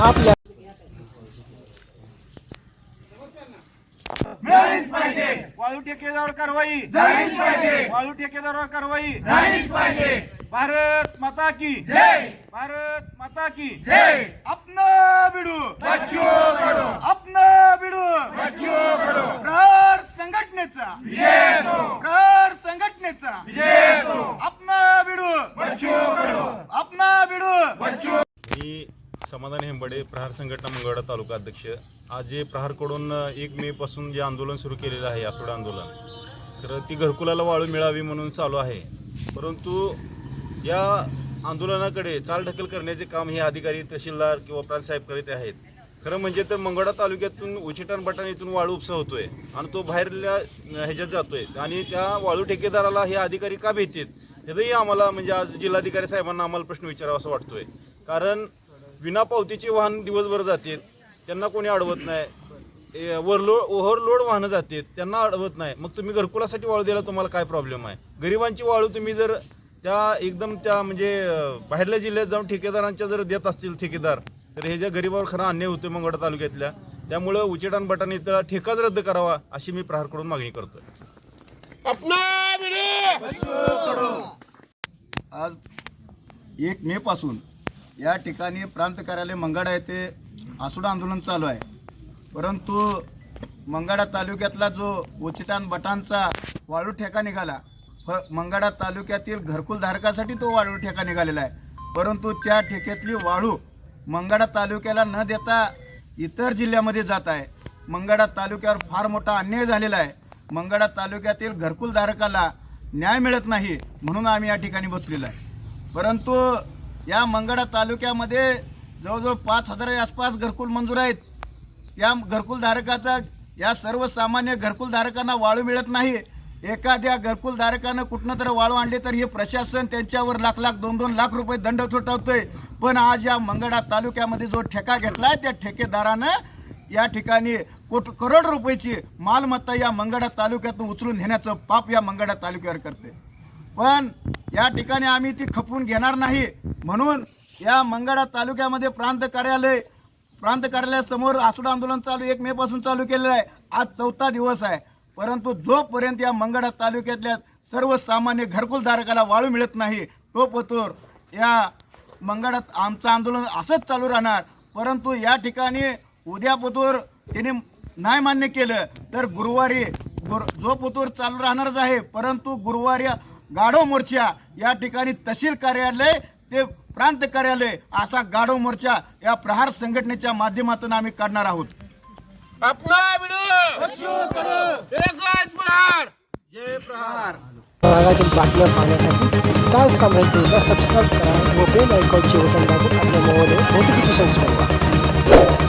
आपल्या वाळू कारवाई वाळू ठेकेदारावर कारवाई झालीच पाहिजे भारत माता की जय भारत माता की जय अपना बिडू बच्चो अपना बिडू बच्चो प्रहार संघटनेचा विजय असो प्रहार संघटनेचा विजय असो अपना बिडू बच्चो कडो अपना बिडू बच्चो मी समाधान हेंबडे प्रहार संघटना मंगळवाडा तालुका अध्यक्ष. आज जे प्रहारकडून एक मे पासून जे आंदोलन सुरू केलेलं आहे आसोड आंदोलन तर ती घरकुलाला वाळू मिळावी म्हणून चालू आहे. परंतु या आंदोलनाकडे चालढकल करण्याचे काम हे अधिकारी तहसीलदार किंवा प्रांतसाहेब करीत आहेत. खरं म्हणजे तर मंगळा तालुक्यातून उचिटण बटाण इथून वाळू उपसा होतोय आणि तो बाहेरल्या ह्याच्यात जातोय आणि त्या वाळू ठेकेदाराला हे अधिकारी का भेटतात? त्याचंही आम्हाला म्हणजे आज जिल्हाधिकारी साहेबांना आम्हाला प्रश्न विचारावा असं वाटतोय. कारण विना पावतीचे वाहन दिवसभर जातात त्यांना कोणी अडवत नाही. ए, ओव्हरलोड ओव्हरलोड वाहनं जातात त्यांना अडवत नाही. मग तुम्ही घरकुलासाठी वाळू द्यायला तुम्हाला काय प्रॉब्लेम आहे? गरिबांची वाळू तुम्ही जर त्या एकदम त्या म्हणजे बाहेरल्या जिल्ह्यात जाऊन ठेकेदारांच्या जर देत असतील ठेकेदार तर हे ज्या गरिबावर खरा अन्याय होतोय मंगळा तालुक्यातल्या त्यामुळं उचेटान बटाने तर ठेकाच रद्द करावा अशी मी प्रहारकडून मागणी करतोय. आज एक मेपासून या ठिकाणी प्रांत कार्यालय मंगाडा येथे आसुडा आंदोलन चालू आहे. परंतु मंगाडा तालुक्यातला जो उचिटान बटांचा वाळू ठेका निघाला फ मंगाडा तालुक्यातील घरकुल धारकासाठी तो वाळू ठेका निघालेला आहे. परंतु त्या ठेक्यातली वाळू मंगाडा तालुक्याला न देता इतर जिल्ह्यामध्ये जात आहे. मंगाडा तालुक्यावर फार मोठा अन्याय झालेला आहे. मंगाडा तालुक्यातील घरकुल धारकाला न्याय मिळत नाही म्हणून आम्ही या ठिकाणी बसलेलो आहे. परंतु या मंगळा तालुक्यामध्ये जवळजवळ पाच हजाराच्या आसपास घरकुल मंजूर आहेत. या घरकुलधारकाचा या सर्वसामान्य घरकुलधारकांना वाळू मिळत नाही. एखाद्या घरकुलधारकानं कुठनं तर वाळू आणले तर हे प्रशासन त्यांच्यावर लाख लाख दोन दोन लाख रुपये दंड थोटावतोय पण आज या मंगळा तालुक्यामध्ये जो ठेका घेतलाय त्या ठेकेदारानं या ठिकाणी कोट करोड रुपयाची मालमत्ता या मंगळा तालुक्यातून उचलून नेण्याचं पाप या मंगळा तालुक्यावर करते. पण या ठिकाणी आम्ही ती खपवून घेणार नाही. म्हणून या मंगळा तालुक्यामध्ये प्रांत कार्यालय प्रांत कार्यालयासमोर आसुड आंदोलन चालू एक मे पासून चालू केलेलं आहे. आज चौथा दिवस आहे. परंतु जोपर्यंत या मंगळा तालुक्यातल्या सर्वसामान्य घरकुलधारकाला वाळू मिळत नाही तो पतोर या मंगळात आमचं आंदोलन असंच चालू राहणार. परंतु या ठिकाणी उद्या पतोर त्यांनी नाही मान्य केलं तर गुरुवारी गुर- जो पतोर चालू राहणारच आहे. परंतु गुरुवारी गाढव मोर्चा या ठिकाणी तहसील कार्यालय ते प्रांत कार्यालय असा गाढव मोर्चा या प्रहार संघटनेच्या माध्यमातून आम्ही काढणार आहोत. भागातील बातम्या पाहण्यासाठी स्टार सम्राट न्यूजला सबस्क्राईब करा व बेल आयकॉनचे बटन दाबून आपल्या मोबाईलवर नोटिफिकेशन्स मिळवा